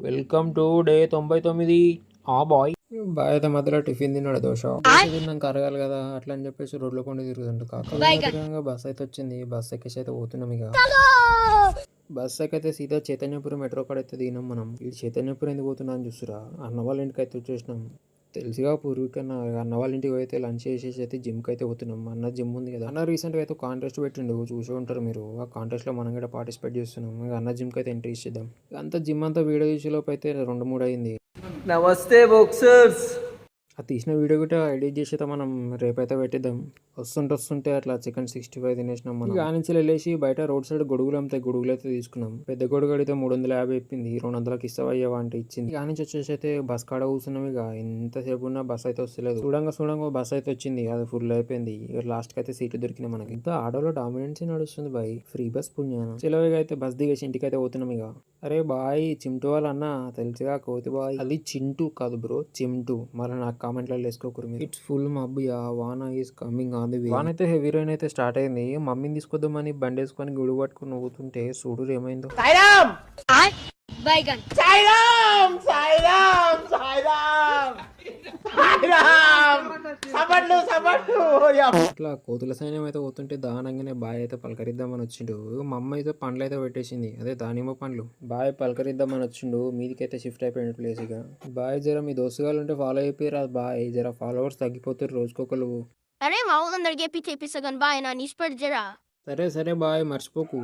Welcome to day తొంభై తొమ్మిది. ఆ బాయ్. బాయ్ అయితే మధ్యలో టిఫిన్ తిన్నాడు దోశ. దోశ తిన్నాక అరగాలి కదా అట్లా అని చెప్పేసి రోడ్లో కొండ తిరుగుతుంటు కాక బస్ అయితే వచ్చింది. బస్ ఎక్కేసి అయితే పోతున్నాం ఇక. బస్ ఎక్కైతే సీదా చైతన్యపురం మెట్రో కాడ అయితే దిగినాం మనం. ఇది చైతన్యపురం ఎందుకు పోతున్నా అని చూస్తురా? అన్న వాళ్ళ ఇంటికి అయితే వచ్చేసినాం. తెలుసుగా పూర్వీకన్నా అన్న వాళ్ళ ఇంటికి అయితే లంచ్ చేసేసి అయితే జిమ్కి అయితే పోతున్నాం. అన్న జిమ్ ఉంది కదా. అన్న రీసెంట్గా అయితే కాంటెస్ట్ పెట్టిండు. చూసి ఉంటారు మీరు. ఆ కాంటెస్ట్లో మనం కూడా పార్టిసిపేట్ చేస్తున్నాం. అన్న జిమ్కి అయితే ఎంట్రీ ఇచ్చేద్దాం. అంతా జిమ్ అంతా వీడియో తీసేలోపు అయితే రెండు మూడు అయింది. నమస్తే బాక్సర్స్ ఆ తీసిన వీడియో కూడా ఎడిట్ చేసి అయితే మనం రేపైతే పెట్టిద్దాం. వస్తుంటే వస్తుంటే అట్లా చికెన్ సిక్స్టీ ఫైవ్ తినేసినాం మనం. ఆ నుంచి వెళ్ళేసి బయట రోడ్ సైడ్ గొడుగులు అమ్ముతాయి. గొడుగులు అయితే తీసుకున్నాం. పెద్ద గొడుగు అడిగితే మూడు వందల యాభై ఇప్పింది. రెండు వందలకి ఇస్తావా అంటే ఇచ్చింది. ఆ నుంచి వచ్చేసి అయితే బస్ కాడ కూర్చున్నాం. ఇక ఎంతసేపు ఉన్నా బస్ అయితే వస్తలేదు. చూడంగా చూడంగా బస్ అయితే వచ్చింది. అది ఫుల్ అయిపోయింది. ఇక లాస్ట్కి అయితే సీట్లు దొరికినాయి మనకి. ఇంత ఆడోలో డామినెన్స్ నడుస్తుంది బాయ్. ఫ్రీ బస్ పుణ్యాన. చిలవగా అయితే బస్ దిగేసి ఇంటికి అయితే పోతున్నాం ఇక. అరే బాయ్ చింటూ వాళ్ళ తెలుసుగా కోతి బాయ్. అది చింటూ కాదు బ్రో చిమ్టు మరి నాకు కామెంట్లలో వేసుకోకరు మీరు ఇట్స్ ఫుల్ మబ్బు యా వాన is coming on the way వాన అయితే హెవీ రైన్ అయితే స్టార్ట్ అయింది. మమ్మీని తీసుకొద్దామని బండి వేసుకొని గుడి పట్టుకొని నవ్వుతుంటే చూడు ఏమైందో. సాయిరామ్! సాయిరామ్! సాయిరామ్! సాయిరామ్! అట్లా కోతుల సైన్యం అయితే పోతుంటే దానంగానే బాయ్ అయితే పలకరిద్దామని వచ్చిండు. మా అమ్మ అయితే పండ్లు అయితే పెట్టేసింది. అదే దానిమ్మ పండ్లు. బాయ్ పలకరిద్దామని వచ్చిండు. మీదికైతే షిఫ్ట్ అయిపోయిన ప్లేస్ ఇక. బాయ్ జర మీ దోస్తుగాలు ఉంటే ఫాలో అయిపోయారు బాయ్. జర ఫాలోవర్స్ తగ్గిపోతారు రోజుకొకరు అరే మా ఊళ్ళందరికీ పిచ్చి పిచ్చగన్ బాయ్ నా నిష్పడి జరా. సరే సరే బాయ్ మర్చిపోకు.